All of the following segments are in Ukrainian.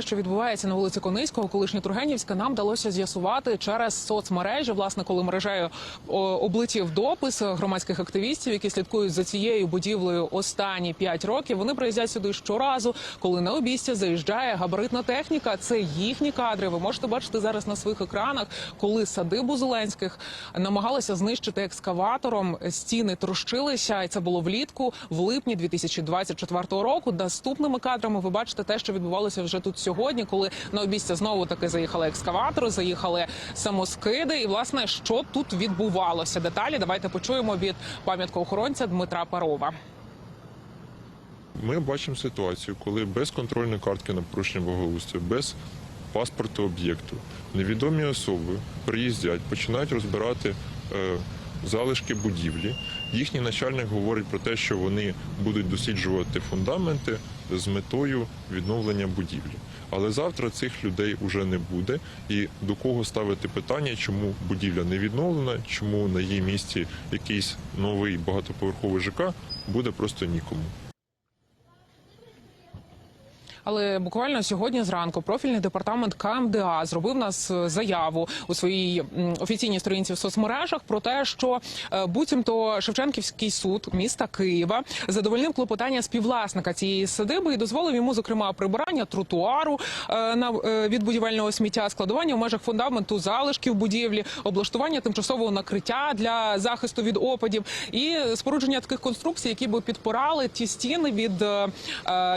Що відбувається на вулиці Кониського, колишня Тургенівська, нам вдалося з'ясувати через соцмережі. Власне, коли мережею облетів допис громадських активістів, які слідкують за цією будівлею останні п'ять років. Вони приїздять сюди щоразу, коли на обійстя заїжджає габаритна техніка. Це їхні кадри. Ви можете бачити зараз на своїх екранах, коли садибу Зеленських намагалися знищити екскаватором. Стіни трощилися, і це було влітку, в липні 2024 року. Наступними кадрами ви бачите те, що відбувалося вже тут сьогодні, коли на обійстя знову таки заїхали екскаватори, заїхали самоскиди. І власне, що тут відбувалося? Деталі давайте почуємо від пам'яткоохоронця Дмитра Парова. Ми бачимо ситуацію, коли без контрольної картки на порушення благоустрою, без паспорту об'єкту, невідомі особи приїздять, починають розбирати е, залишки будівлі. Їхній начальник говорить про те, що вони будуть досліджувати фундаменти з метою відновлення будівлі. Але завтра цих людей уже не буде. І до кого ставити питання, чому будівля не відновлена, чому на її місці якийсь новий багатоповерховий ЖК буде просто нікому. Але буквально сьогодні зранку профільний департамент КМДА зробив нас е, заяву у своїй офіційній сторінці в соцмережах про те, що е, буцімто Шевченківський суд міста Києва задовольнив клопотання співвласника цієї садиби і дозволив йому, зокрема, прибирання тротуару е, на від будівельного сміття, складування в межах фундаменту залишків будівлі, облаштування тимчасового накриття для захисту від опадів і спорудження таких конструкцій, які би підпирали ті стіни від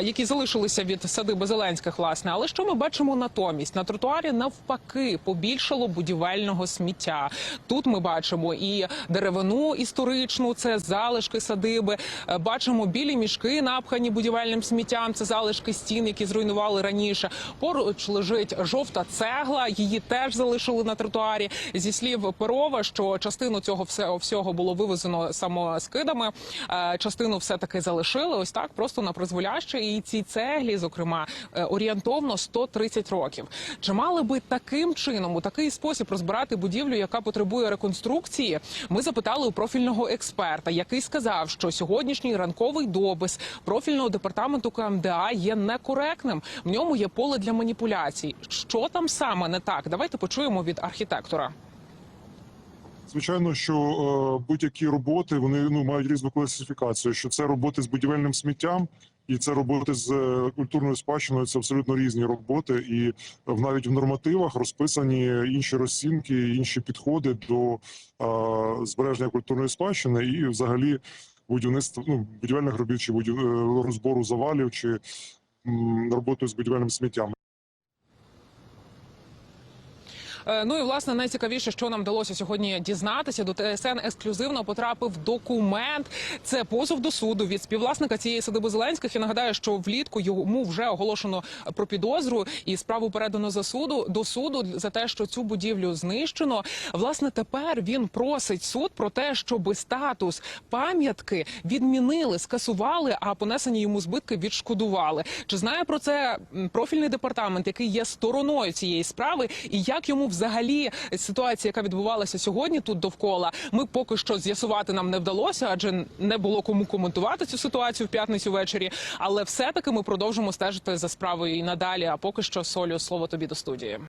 які залишилися від садиби Зеленських, власне. Але що ми бачимо натомість? На тротуарі навпаки побільшало будівельного сміття. Тут ми бачимо і деревину історичну, це залишки садиби. Е, Бачимо білі мішки, напхані будівельним сміттям. Це залишки стін, які зруйнували раніше. Поруч лежить жовта цегла. Її теж залишили на тротуарі. Зі слів Перова, що частину цього всього було вивезено самоскидами, е, частину все таки залишили. Ось так, просто на призволяще. І цій цеглі, зокрема, е, орієнтовно 130 років. Чи мали би таким чином, у такий спосіб розбирати будівлю, яка потребує реконструкції? Ми запитали у профільного експерта, який сказав, що сьогоднішній ранковий допис профільного департаменту КМДА є некоректним. В ньому є поле для маніпуляцій. Що там саме не так? Давайте почуємо від архітектора. Звичайно, що е, будь-які роботи вони ну мають різну класифікацію. Що це роботи з будівельним сміттям, і це роботи з е, культурною спадщиною. Це абсолютно різні роботи, і в навіть в нормативах розписані інші розцінки, інші підходи до е, збереження культурної спадщини і, взагалі, будівництва ну будівельних робіт чи будів... е, розбору завалів чи м, роботи з будівельним сміттям. Е, Ну і власне найцікавіше, що нам вдалося сьогодні дізнатися. До ТСН ексклюзивно потрапив документ. Це позов до суду від співвласника цієї садиби Зеленських. І нагадаю, що влітку йому вже оголошено про підозру і справу передано за суду до суду за те, що цю будівлю знищено. Власне, тепер він просить суд про те, щоб статус пам'ятки відмінили, скасували, а понесені йому збитки відшкодували. Чи знає про це профільний департамент, який є стороною цієї справи, і як йому взагалі ситуація, яка відбувалася сьогодні тут довкола, ми поки що з'ясувати нам не вдалося, адже не було кому коментувати цю ситуацію в п'ятницю ввечері. Але все таки ми продовжимо стежити за справою і надалі. А поки що солю слово тобі до студії.